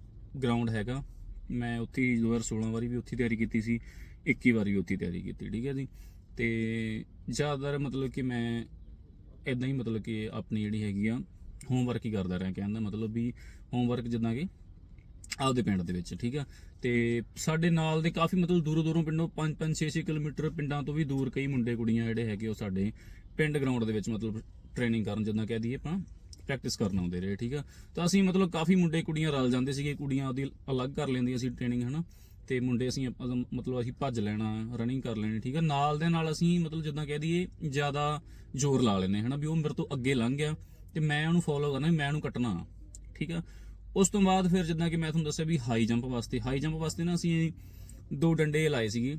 ਗਰਾਊਂਡ ਹੈਗਾ। ਮੈਂ ਉੱਥੇ ਹੀ 2016 ਵਾਰੀ ਵੀ ਉੱਥੇ ਤਿਆਰੀ ਕੀਤੀ ਸੀ 21 ਵਾਰੀ ਵੀ ਉੱਥੇ ਤਿਆਰੀ ਕੀਤੀ, ਠੀਕ ਹੈ ਜੀ। ਤੇ ਜ਼ਿਆਦਾਤਰ ਮਤਲਬ ਕਿ ਮੈਂ ਇਦਾਂ ਹੀ ਮਤਲਬ ਕਿ ਆਪਣੀ ਜਿਹੜੀ ਹੈਗੀ ਆ ਹੋਮਵਰਕ ਹੀ ਕਰਦਾ ਰਿਹਾ, ਕਹਿਣ ਦਾ ਮਤਲਬ ਵੀ ਹੋਮਵਰਕ ਜਿੱਦਾਂ ਕਿ ਆਪਦੇ ਪਿੰਡ ਦੇ ਵਿੱਚ, ਠੀਕ ਆ? ਤੇ ਸਾਡੇ ਨਾਲ ਦੇ ਕਾਫੀ ਮਤਲਬ ਦੂਰੋਂ ਦੂਰੋਂ ਪਿੰਡੋਂ 5 5 6 6 ਕਿਲੋਮੀਟਰ ਪਿੰਡਾਂ ਤੋਂ ਵੀ ਦੂਰ ਕਈ ਮੁੰਡੇ, ਕੁੜੀਆਂ ਜਿਹੜੇ ਹੈਗੇ ਉਹ ਸਾਡੇ ਪਿੰਡ ਗਰਾਊਂਡ ਦੇ ਵਿੱਚ ਮਤਲਬ ਟ੍ਰੇਨਿੰਗ ਕਰਨ ਜਿੱਦਾਂ ਕਹਿ ਦਈਏ ਆਪਾਂ ਪ੍ਰੈਕਟਿਸ ਕਰਨ ਆਉਂਦੇ ਰਹੇ, ਠੀਕ ਆ? ਤਾਂ ਅਸੀਂ ਮਤਲਬ ਕਾਫੀ ਮੁੰਡੇ, ਕੁੜੀਆਂ ਰਲ ਜਾਂਦੇ ਸੀਗੇ, ਕੁੜੀਆਂ ਉਹਦੀ ਅਲੱਗ ਕਰ ਲੈਂਦੀਆਂ ਸੀ ਟ੍ਰੇਨਿੰਗ ਹਨਾ? ਤੇ ਮੁੰਡੇ ਅਸੀਂ ਆਪਾਂ ਮਤਲਬ ਅਸੀਂ ਭੱਜ ਲੈਣਾ ਰਨਿੰਗ ਕਰ ਲੈਣੀ, ਠੀਕ ਆ? ਨਾਲ ਦੇ ਨਾਲ ਅਸੀਂ ਮਤਲਬ ਜਿੱਦਾਂ ਕਹਿ ਦਈਏ ਜ਼ਿਆਦਾ ਜ਼ੋਰ ਲਾ ਲੈਨੇ ਹਨਾ? ਵੀ ਉਹ ਮੇਰੇ ਤੋਂ ਅੱਗੇ ਲੰਘ ਗਿਆ ਤੇ ਮੈਂ ਉਹਨੂੰ ਫੋਲੋ ਕਰਨਾ, ਵੀ ਮੈਂ ਉਹਨੂੰ ਕੱਟਣਾ, ਠੀਕ ਆ? ਉਸ ਤੋਂ ਬਾਅਦ ਫਿਰ ਜਿੱਦਾਂ ਕਿ ਮੈਂ ਤੁਹਾਨੂੰ ਦੱਸਿਆ ਵੀ ਹਾਈ ਜੰਪ ਵਾਸਤੇ ਹਾਈ ਜੰਪ ਵਾਸਤੇ ਨਾ ਅਸੀਂ ਦੋ ਡੰਡੇ ਲਾਏ ਸੀਗੇ,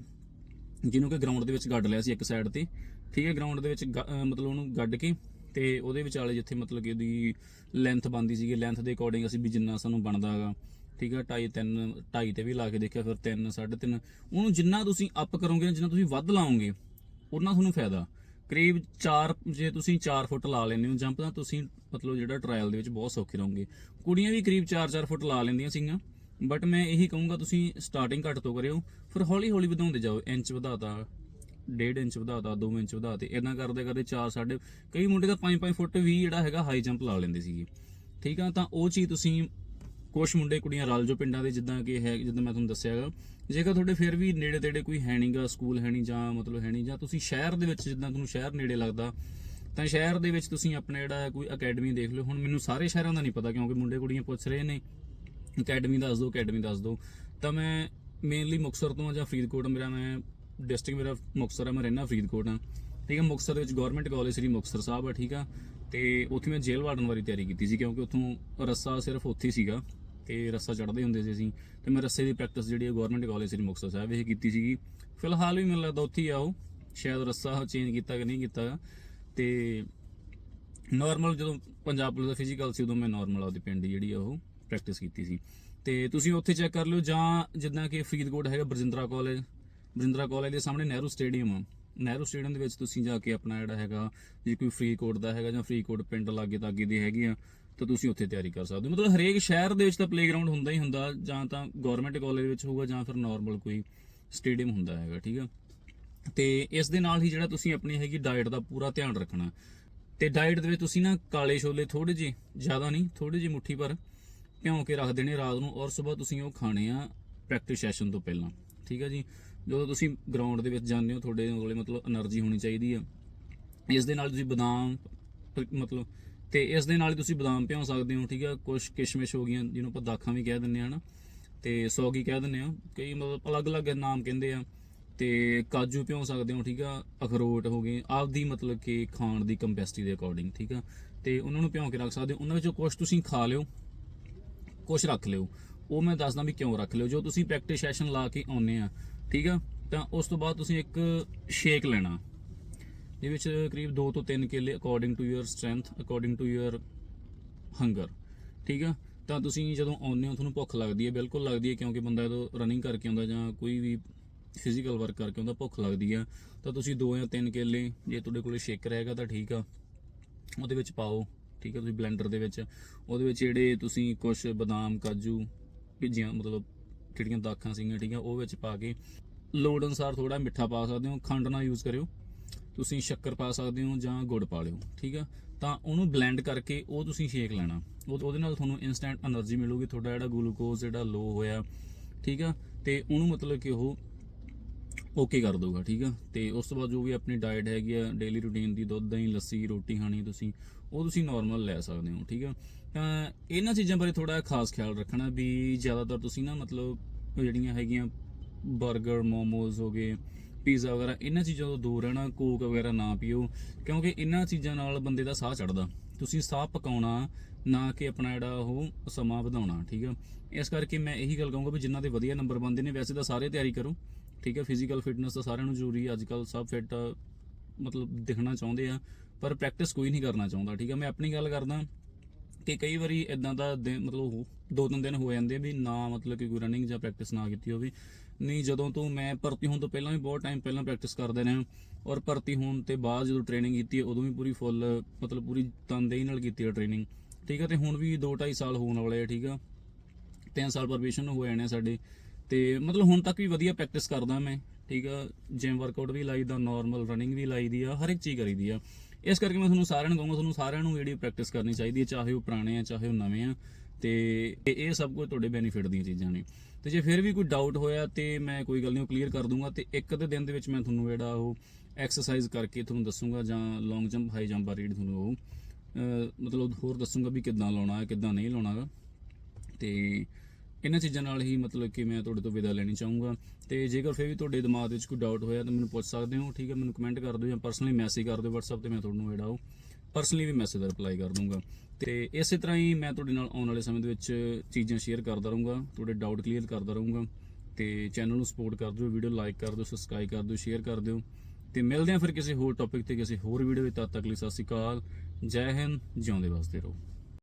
ਜਿਹਨੂੰ ਕਿ ਗਰਾਊਂਡ ਦੇ ਵਿੱਚ ਗੱਡ ਲਿਆ ਸੀ ਇੱਕ ਸਾਈਡ ਤੇ। ਠੀਕ ਹੈ ਗਰਾਊਂਡ ਦੇ ਵਿੱਚ ਗ- ਮਤਲਬ ਉਹਨੂੰ ਗੱਡ ਕੇ ਤੇ ਉਹਦੇ ਵਿਚਾਲੇ ਜਿੱਥੇ ਮਤਲਬ ਕਿ ਉਹਦੀ ਲੈਂਥ ਬੰਦੀ ਸੀਗੀ ਲੈਂਥ ਦੇ ਅਕੋਰਡਿੰਗ ਅਸੀਂ ਵੀ ਜਿੰਨਾ ਸਾਨੂੰ ਬਣਦਾ ਹੈਗਾ। ਠੀਕ ਹੈ 2.5 3 2.5 ਤੇ ਵੀ ਲਾ ਕੇ ਦੇਖਿਆ, ਫਿਰ 3 3.5 ਉਹਨੂੰ ਜਿੰਨਾ ਤੁਸੀਂ ਅਪ ਕਰੋਗੇ ਜਿੰਨਾ ਤੁਸੀਂ ਵੱਧ ਲਾਓਗੇ, ਉਹਨਾਂ ਤੁਹਾਨੂੰ ਫਾਇਦਾ। ਕਰੀਬ 4 ਜੇ ਤੁਸੀਂ 4 ਫੁੱਟ ਲਾ ਲੈਂਦੇ ਹੋ ਜੰਪ, ਤਾਂ ਤੁਸੀਂ ਮਤਲਬ ਜਿਹੜਾ ਟ੍ਰਾਇਲ ਦੇ ਵਿੱਚ ਬਹੁਤ ਸੌਖੇ ਰਹੋਗੇ। ਕੁੜੀਆਂ ਵੀ ਕਰੀਬ 4-4 ਫੁੱਟ ਲਾ ਲੈਂਦੀਆਂ ਸੀਗੀਆਂ ਬਟ ਮੈਂ ਇਹੀ ਕਹੂੰਗਾ ਤੁਸੀਂ ਸਟਾਰਟਿੰਗ ਘੱਟ ਤੋਂ ਕਰਿਓ, ਫਿਰ ਹੌਲੀ ਹੌਲੀ ਵਧਾਉਂਦੇ ਜਾਓ, ਇੰਚ ਵਧਾਤਾ 1.5 ਇੰਚ ਵਧਾਤਾ 2 ਇੰਚ ਵਧਾਤੇ ਇਦਾਂ ਕਰਦੇ ਕਰਦੇ 4 ਸਾਡੇ ਕਈ ਮੁੰਡੇ ਤਾਂ 5-5 ਫੁੱਟ ਵੀ ਜਿਹੜਾ ਹੈਗਾ ਹਾਈ ਜੰਪ ਲਾ ਲੈਂਦੇ ਸੀਗੇ। ਠੀਕ ਆ, ਤਾਂ ਉਹ ਚੀਜ਼ ਤੁਸੀਂ ਕੁਝ ਮੁੰਡੇ ਕੁੜੀਆਂ ਰਲ ਜੋ ਪਿੰਡਾਂ ਦੇ, ਜਿੱਦਾਂ ਕਿ ਹੈ, ਜਿੱਦਾਂ ਮੈਂ ਤੁਹਾਨੂੰ ਦੱਸਿਆਗਾ ਜੇਕਰ ਤੁਹਾਡੇ ਫਿਰ ਵੀ ਨੇੜੇ ਤੇੜੇ ਕੋਈ ਹੈ ਨਹੀਂਗਾ ਸਕੂਲ ਹੈ ਨਹੀਂ ਜਾਂ ਮਤਲਬ ਹੈ ਨਹੀਂ ਜਾਂ ਤੁਸੀਂ ਸ਼ਹਿਰ ਦੇ ਵਿੱਚ ਜਿੱਦਾਂ ਤੁਹਾਨੂੰ ਸ਼ਹਿਰ ਨੇੜੇ ਲੱਗਦਾ, ਤਾਂ ਸ਼ਹਿਰ ਦੇ ਵਿੱਚ ਤੁਸੀਂ ਆਪਣਾ ਜਿਹੜਾ ਕੋਈ ਅਕੈਡਮੀ ਦੇਖ ਲਿਓ। ਹੁਣ ਮੈਨੂੰ ਸਾਰੇ ਸ਼ਹਿਰਾਂ ਦਾ ਨਹੀਂ ਪਤਾ ਕਿਉਂਕਿ ਮੁੰਡੇ ਕੁੜੀਆਂ ਪੁੱਛ ਰਹੇ ਨੇ। ਅਕੈਡਮੀ ਦੱਸ ਦਿਓ, ਅਕੈਡਮੀ ਦੱਸ ਦਿਓ। ਤਾਂ ਮੈਂ ਮੇਨਲੀ ਮੁਕਤਸਰ ਤੋਂ ਆ ਜਾਂ ਫਰੀਦਕੋਟ, ਮੇਰਾ ਮੈਂ ਡਿਸਟ੍ਰਿਕਟ ਮੇਰਾ ਮੁਕਤਸਰ ਆ, ਮੈਂ ਰਹਿਣਾ ਫਰੀਦਕੋਟ ਹਾਂ ਠੀਕ ਹੈ ਮੁਕਤਸਰ ਦੇ ਵਿੱਚ ਗਵਰਨਮੈਂਟ ਕਾਲਜ ਸ੍ਰੀ ਮੁਕਤਸਰ ਸਾਹਿਬ ਆ, ਠੀਕ ਆ। ਤੇ ਉੱਥੇ ਮੈਂ ਜੇਲ੍ਹ ਵਾਰਡਨ ਵਾਰੀ ਤਿਆਰੀ ਕੀਤੀ ਸੀ ਕਿਉਂਕਿ ਉੱਥੋਂ ਰੱਸਾ ਸਿਰਫ ਉੱਥੇ ਹੀ ਸੀਗਾ। ਤੇ ਰੱਸਾ ਚੜ੍ਹਦੇ ਹੁੰਦੇ ਸੀ ਅਸੀਂ। ਤੇ ਮੈਂ ਰੱਸੇ ਦੀ ਪ੍ਰੈਕਟਿਸ ਜਿਹੜੀ ਹੈ ਗਵਰਨਮੈਂਟ ਕਾਲਜ ਸ੍ਰੀ ਮੁਕਤਸਰ ਸਾਹਿਬ ਇਹ ਕੀਤੀ ਸੀਗੀ। ਫਿਲਹਾਲ ਵੀ ਮੈਨੂੰ ਲੱਗਦਾ ਉੱਥੇ ਹੀ ਆਓ ਸ਼ਾਇਦ ਰੱਸਾ ਚੇਂਜ ਕੀਤਾ ਕਿ ਨਹੀਂ ਕੀਤਾ। ਤੇ ਨਾਰਮਲ ਜਦੋਂ ਪੰਜਾਬ ਪੁਲਿਸ ਦਾ ਫਿਜ਼ੀਕਲ ਸੀ, ਉਦੋਂ ਮੈਂ ਨਾਰਮਲ ਆਪਦੇ ਪਿੰਡ ਜਿਹੜੀ ਆ ਉਹ ਪ੍ਰੈਕਟਿਸ ਕੀਤੀ ਸੀ। ਤੇ ਤੁਸੀਂ ਉੱਥੇ ਚੈੱਕ ਕਰ ਲਿਓ ਜਾਂ ਜਿੱਦਾਂ ਕਿ ਫਰੀਦਕੋਟ ਹੈਗਾ ਬਰਜਿੰਦਰਾ ਕਾਲਜ ਬਰਜਿੰਦਰਾ ਕਾਲਜ ਦੇ ਸਾਹਮਣੇ ਨਹਿਰੂ ਸਟੇਡੀਅਮ ਆ। ਨਹਿਰੂ ਸਟੇਡੀਅਮ ਦੇ ਵਿੱਚ ਤੁਸੀਂ ਜਾ ਕੇ ਆਪਣਾ ਜਿਹੜਾ ਹੈਗਾ, ਜੇ ਕੋਈ ਫਰੀਦਕੋਟ ਦਾ ਹੈਗਾ ਜਾਂ ਫਰੀਦਕੋਟ ਪਿੰਡ ਲਾਗੇ ਤਾਗੇ ਦੇ ਹੈਗੇ ਆ ਤਾਂ ਤੁਸੀਂ ਉੱਥੇ ਤਿਆਰੀ ਕਰ ਸਕਦੇ ਹੋ। ਮਤਲਬ ਹਰੇਕ ਸ਼ਹਿਰ ਦੇ ਵਿੱਚ ਤਾਂ ਪਲੇਗਰਾਉਂਡ ਹੁੰਦਾ ਹੀ ਹੁੰਦਾ, ਜਾਂ ਤਾਂ ਗਵਰਨਮੈਂਟ ਕਾਲਜ ਵਿੱਚ ਹੋਊਗਾ, ਜਾਂ ਫਿਰ ਨਾਰਮਲ ਕੋਈ ਸਟੇਡੀਅਮ ਹੁੰਦਾ ਹੈਗਾ, ਠੀਕ ਆ? ਤੇ ਇਸ ਦੇ ਨਾਲ ਹੀ ਜਿਹੜਾ ਤੁਸੀਂ ਆਪਣੀ ਹੈਗੀ ਡਾਈਟ ਦਾ ਪੂਰਾ ਧਿਆਨ ਰੱਖਣਾ। ਤੇ ਡਾਈਟ ਦੇ ਵਿੱਚ ਤੁਸੀਂ ਨਾ ਕਾਲੇ ਛੋਲੇ ਥੋੜੇ ਜਿਹੇ, ਜ਼ਿਆਦਾ ਨਹੀਂ ਥੋੜੇ ਜਿਹੇ ਮੁੱਠੀ ਪਰ ਭਿਉਂ ਕੇ ਰੱਖ ਦੇਣੇ ਰਾਤ ਨੂੰ, ਔਰ ਸਵੇਰ ਤੁਸੀਂ ਉਹ ਖਾਣੇ ਆ ਪ੍ਰੈਕਟਿਸ ਸੈਸ਼ਨ ਤੋਂ ਪਹਿਲਾਂ, ਠੀਕ ਆ ਜੀ? ਜਦੋਂ ਤੁਸੀਂ ਗਰਾਊਂਡ ਦੇ ਵਿੱਚ ਜਾਂਦੇ ਹੋ, ਤੁਹਾਡੇ ਕੋਲੇ ਮਤਲਬ એનર્ਜੀ ਹੋਣੀ ਚਾਹੀਦੀ ਆ। ਇਸ ਦੇ ਨਾਲ ਤੁਸੀਂ ਬਦਾਮ, ਮਤਲਬ ਤੇ ਇਸ ਦੇ ਨਾਲ ਹੀ ਤੁਸੀਂ ਬਦਾਮ ਭਿਉਂ ਸਕਦੇ ਹੋ, ਠੀਕ ਆ? ਕੁਝ ਕਿਸ਼ਮਿਸ਼ ਹੋ ਗਈਆਂ, ਜਿਹਨੂੰ ਆਪਾਂ ਦਾਖਾਂ ਵੀ ਕਹਿ ਦਿੰਦੇ ਆ ਨਾ ਤੇ ਸੌਗੀ ਕਹਿ ਦਿੰਦੇ ਆ ਕਈ ਮਤਲਬ ਅਲੱਗ-ਅਲੱਗ ਨਾਮ ਕਹਿੰਦੇ ਆ। ਤੇ ਕਾਜੂ ਭਿਉਂ ਸਕਦੇ ਹੋ, ਠੀਕ ਆ? ਅਖਰੋਟ ਹੋ ਗਏ, ਆਪਦੀ ਮਤਲਬ ਕਿ ਖਾਣ ਦੀ ਕੰਪੈਸਿਟੀ ਦੇ ਅਕੋਰਡਿੰਗ ਠੀਕ ਆ? ਤੇ ਉਹਨਾਂ ਨੂੰ ਭਿਉਂ ਕੇ ਰੱਖ ਸਕਦੇ ਹੋ। ਉਹਨਾਂ ਵਿੱਚੋਂ ਕੁਝ ਤੁਸੀਂ ਖਾ ਲਿਓ ਕੁਝ ਰੱਖ ਲਿਓ। ਉਹ ਮੈਂ ਦੱਸਦਾ ਵੀ ਕਿਉਂ ਰੱਖ ਲਿਓ। ਜੋ ਤੁਸੀਂ ਪ੍ਰੈਕਟਿਸ ਸੈਸ਼ਨ ਲਾ ਕੇ ਆਉਨੇ ਆ, ਠੀਕ ਆ? ਤਾਂ ਉਸ ਤੋਂ ਬਾਅਦ ਤੁਸੀਂ ਇੱਕ ਸ਼ੇਕ ਲੈਣਾ। ਦੇ ਵਿੱਚ ਕਰੀਬ 2 ਤੋਂ 3 ਕੇਲੇ according to your strength according to your hunger ਠੀਕ ਆ? ਤਾਂ ਤੁਸੀਂ ਜਦੋਂ ਆਉਂਦੇ ਹੋ, ਤੁਹਾਨੂੰ ਭੁੱਖ ਲੱਗਦੀ ਹੈ, ਬਿਲਕੁਲ ਲੱਗਦੀ ਹੈ, ਕਿਉਂਕਿ ਬੰਦਾ ਜਦੋਂ ਰਨਿੰਗ ਕਰਕੇ ਆਉਂਦਾ ਜਾਂ ਕੋਈ ਵੀ ਫਿਜ਼ੀਕਲ ਵਰਕ ਕਰਕੇ ਆਉਂਦਾ, ਭੁੱਖ ਲੱਗਦੀ ਆ। ਤਾਂ ਤੁਸੀਂ 2 ਜਾਂ 3 ਕੇਲੇ, ਜੇ ਤੁਹਾਡੇ ਕੋਲੇ ਸ਼ੇਕਰ ਹੈਗਾ ਤਾਂ ਠੀਕ ਆ, ਉਹਦੇ ਵਿੱਚ ਪਾਓ। ਠੀਕ ਆ? ਤੁਸੀਂ ਬਲੈਂਡਰ ਦੇ ਵਿੱਚ। ਉਹਦੇ ਵਿੱਚ ਜਿਹੜੇ ਤੁਸੀਂ ਕੁਝ ਬਦਾਮ, ਕਾਜੂ, ਭਿੱਜੀਆਂ, ਮਤਲਬ ਜਿਹੜੀਆਂ ਦਾਖਾਂ ਸੀਗੀਆਂ, ਠੀਕ ਆ, ਉਹ ਵਿੱਚ ਪਾ ਕੇ, ਲੋੜ ਅਨੁਸਾਰ ਥੋੜਾ ਮਿੱਠਾ ਪਾ ਸਕਦੇ ਹੋ। ਖੰਡ ਨਾ ਯੂਜ਼ ਕਰਿਓ। ਤੁਸੀਂ ਸ਼ੱਕਰ ਪਾ ਸਕਦੇ ਹੋ ਜਾਂ ਗੁੜ ਪਾ ਲਿਓ, ਠੀਕ ਆ? ਤਾਂ ਉਹਨੂੰ ਬਲੈਂਡ ਕਰਕੇ ਉਹ ਤੁਸੀਂ ਸ਼ੇਕ ਲੈਣਾ। ਉਹਦੇ ਨਾਲ ਤੁਹਾਨੂੰ ਇਨਸਟੈਂਟ એનર્ਜੀ ਮਿਲੂਗੀ, ਤੁਹਾਡਾ ਜਿਹੜਾ ਗਲੂਕੋਜ਼ ਜਿਹੜਾ ਲੋ ਹੋਇਆ, ਠੀਕ ਆ? ਤੇ ਉਹਨੂੰ ਮਤਲਬ ਕਿ ਉਹ ਓਕੇ ਕਰ ਦਊਗਾ, ਠੀਕ ਆ? ਤੇ ਉਸ ਤੋਂ ਬਾਅਦ ਜੋ ਵੀ ਆਪਣੀ ਡਾਈਟ ਹੈਗੀ ਆ ਡੇਲੀ ਰੁਟੀਨ ਦੀ, ਦੁੱਧ, ਦਹੀਂ, ਲੱਸੀ, ਰੋਟੀ ਖਾਣੀ ਤੁਸੀਂ, ਉਹ ਤੁਸੀਂ ਨਾਰਮਲ ਲੈ ਸਕਦੇ ਹੋ, ਠੀਕ ਆ? ਤਾਂ ਇਹਨਾਂ ਚੀਜ਼ਾਂ ਬਾਰੇ ਥੋੜਾ ਖਾਸ ਖਿਆਲ ਰੱਖਣਾ ਵੀ ਜ਼ਿਆਦਾਤਰ ਤੁਸੀਂ ਨਾ ਮਤਲਬ ਜਿਹੜੀਆਂ ਹੈਗੀਆਂ 버ਗਰ ਮੋਮੋਜ਼ ਹੋ ਗਏ ਪੀਜ਼ਾ ਵਗੈਰਾ, ਇਹਨਾਂ ਚੀਜ਼ਾਂ ਤੋਂ ਦੂਰ ਰਹਿਣਾ, ਕੋਕ ਵਗੈਰਾ ਨਾ ਪੀਓ, ਕਿਉਂਕਿ ਇਹਨਾਂ ਚੀਜ਼ਾਂ ਨਾਲ ਬੰਦੇ ਦਾ ਸਾਹ ਚੜਦਾ। ਤੁਸੀਂ ਸਾਹ ਪਕਾਉਣਾ, ਨਾ ਕਿ ਆਪਣਾ ਜਿਹੜਾ ਉਹ ਸਮਾਂ ਵਧਾਉਣਾ, ਠੀਕ ਆ? ਇਸ ਕਰਕੇ ਮੈਂ ਇਹੀ ਗੱਲ ਕਹੂੰਗਾ ਵੀ ਜਿਨ੍ਹਾਂ ਦੇ ਵਧੀਆ ਨੰਬਰ ਬੰਦੇ ਨੇ, ਵੈਸੇ ਤਾਂ ਸਾਰੇ ਤਿਆਰੀ ਕਰੋ, ਠੀਕ ਹੈ ਫਿਜ਼ੀਕਲ ਫਿਟਨੈਸ ਤਾਂ ਸਾਰਿਆਂ ਨੂੰ ਜ਼ਰੂਰੀ ਹੈ ਅੱਜ ਕੱਲ ਸਭ ਫਿਟ ਮਤਲਬ ਦਿਖਣਾ ਚਾਹੁੰਦੇ ਆ, ਪਰ ਪ੍ਰੈਕਟਿਸ ਕੋਈ ਨਹੀਂ ਕਰਨਾ ਚਾਹੁੰਦਾ, ਠੀਕ ਹੈ ਮੈਂ ਆਪਣੀ ਗੱਲ ਕਰਦਾ ਕਿ ਕਈ ਵਾਰੀ ਇਦਾਂ ਦਾ ਦਿਨ, ਮਤਲਬ ਹੋ- ਦੋ ਤਿੰਨ ਦਿਨ ਹੋ ਜਾਂਦੇ ਆ ਵੀ ਨਾ ਮਤਲਬ ਕਿ ਕੋਈ ਰਨਿੰਗ ਜਾਂ ਪ੍ਰੈਕਟਿਸ ਨਾ ਕੀਤੀ ਹੋਵੇ। ਨਹੀਂ, ਜਦੋਂ ਤੋਂ ਮੈਂ ਭਰਤੀ ਹੋਣ ਤੋਂ ਪਹਿਲਾਂ ਵੀ ਬਹੁਤ ਟਾਈਮ ਪਹਿਲਾਂ ਪ੍ਰੈਕਟਿਸ ਕਰਦੇ ਰਿਹਾ ਔਰ ਭਰਤੀ ਹੋਣ ਤੇ ਬਾਅਦ ਜਦੋਂ ਟ੍ਰੇਨਿੰਗ ਕੀਤੀ, ਉਦੋਂ ਵੀ ਪੂਰੀ ਫੁੱਲ ਮਤਲਬ ਪੂਰੀ ਤਨਦੇਹੀ ਨਾਲ ਕੀਤੀ ਹੈ ਟ੍ਰੇਨਿੰਗ ਠੀਕ ਹੈ, ਤੇ ਹੁਣ ਵੀ 2 2.5 ਸਾਲ ਹੋਣ ਵਾਲੇ ਆ, ਠੀਕ ਆ? 3 ਸਾਲ ਪ੍ਰੋਬੇਸ਼ਨ ਹੋ ਜਾਣੇ ਆ ਸਾਡੇ। ਤੇ ਮਤਲਬ ਹੁਣ ਤੱਕ ਵੀ ਵਧੀਆ ਪ੍ਰੈਕਟਿਸ ਕਰਦਾ ਮੈਂ, ਠੀਕ ਆ? ਜਿਮ ਵਰਕਆਊਟ ਵੀ ਲਾਈਦਾ ਨਾਰਮਲ ਰਨਿੰਗ ਵੀ ਲਾਈਦੀ ਆ, ਹਰ ਇੱਕ ਚੀਜ਼ ਕਰੀਦੀ ਆ। ਇਸ ਕਰਕੇ ਮੈਂ ਤੁਹਾਨੂੰ ਸਾਰਿਆਂ ਨੂੰ ਕਹੂੰਗਾ, ਤੁਹਾਨੂੰ ਸਾਰਿਆਂ ਨੂੰ ਜਿਹੜੀ ਪ੍ਰੈਕਟਿਸ ਕਰਨੀ ਚਾਹੀਦੀ ਹੈ, ਚਾਹੇ ਉਹ ਪੁਰਾਣੇ ਆ, ਚਾਹੇ ਉਹ ਨਵੇਂ ਆ। ਤੇ ਇਹ ਇਹ ਸਭ ਕੁਝ ਤੁਹਾਡੇ ਬੈਨੀਫਿਟ ਦੀਆਂ ਚੀਜ਼ਾਂ ਨੇ। ਤੇ ਜੇ ਫਿਰ ਵੀ ਕੋਈ ਡਾਊਟ ਹੋਇਆ ਤੇ ਮੈਂ ਕੋਈ ਗੱਲ ਨਹੀਂ, ਉਹ ਕਲੀਅਰ ਕਰ ਦੂੰਗਾ ਤੇ ਇੱਕ ਦੇ ਦਿਨ ਦੇ ਵਿੱਚ ਮੈਂ ਤੁਹਾਨੂੰ ਜਿਹੜਾ ਉਹ ਐਕਸਰਸਾਈਜ਼ ਕਰਕੇ ਤੁਹਾਨੂੰ ਦੱਸੂੰਗਾ ਜਾਂ ਲੌਂਗ ਜੰਪ ਹਾਈ ਜੰਪ ਬਾਰੇ ਜਿਹੜੀ ਤੁਹਾਨੂੰ ਉਹ ਮਤਲਬ ਹੋਰ ਦੱਸੂੰਗਾ ਵੀ ਕਿੱਦਾਂ ਲਾਉਣਾ ਹੈ, ਕਿੱਦਾਂ ਨਹੀਂ ਲਾਉਣਾ ਗਾ। ਤੇ ਇਹਨਾਂ ਚੀਜ਼ਾਂ ਨਾਲ ਹੀ ਮਤਲਬ ਕਿ ਮੈਂ ਤੁਹਾਡੇ ਤੋਂ ਵਿਦਾ ਲੈਣੀ ਚਾਹੂੰਗਾ। ਤੇ ਜੇਕਰ ਫਿਰ ਵੀ ਤੁਹਾਡੇ ਦਿਮਾਗ ਵਿੱਚ ਕੋਈ ਡਾਊਟ ਹੋਇਆ ਤਾਂ ਮੈਨੂੰ ਪੁੱਛ ਸਕਦੇ ਹੋ, ਠੀਕ ਹੈ? ਮੈਨੂੰ ਕਮੈਂਟ ਕਰ ਦਿਓ ਜਾਂ ਪਰਸਨਲੀ ਮੈਸੇਜ ਕਰ ਦਿਓ WhatsApp ਤੇ, ਮੈਂ ਤੁਹਾਨੂੰ ਜਿਹੜਾ ਉਹ ਪਰਸਨਲੀ ਵੀ ਮੈਸੇਜ ਦਾ ਰਿਪਲਾਈ ਕਰ ਦੂੰਗਾ ਤੇ ਇਸੇ ਤਰ੍ਹਾਂ ਹੀ ਮੈਂ ਤੁਹਾਡੇ ਨਾਲ ਆਉਣ ਵਾਲੇ ਸਮੇਂ ਦੇ ਵਿੱਚ ਚੀਜ਼ਾਂ ਸ਼ੇਅਰ ਕਰਦਾ ਰਹੂੰਗਾ, ਤੁਹਾਡੇ ਡਾਊਟ ਕਲੀਅਰ ਕਰਦਾ ਰਹੂੰਗਾ। ਤੇ ਚੈਨਲ ਨੂੰ ਸਪੋਰਟ ਕਰ ਦਿਓ ਵੀਡੀਓ ਲਾਈਕ ਕਰ ਦਿਓ ਸਬਸਕ੍ਰਾਈਬ ਕਰ ਦਿਓ ਸ਼ੇਅਰ ਕਰ ਦਿਓ। ਤੇ ਮਿਲਦੇ ਹਾਂ ਫਿਰ ਕਿਸੇ ਹੋਰ ਟੌਪਿਕ ਤੇ ਕਿਸੇ ਹੋਰ ਵੀਡੀਓ ਵਿੱਚ, ਤਦ ਤੱਕ ਲਈ ਸਤਿ ਸ਼੍ਰੀ ਅਕਾਲ, ਜੈ ਹਿੰਦ, ਜਿਉਂਦੇ ਵਸਦੇ ਰਹੋ।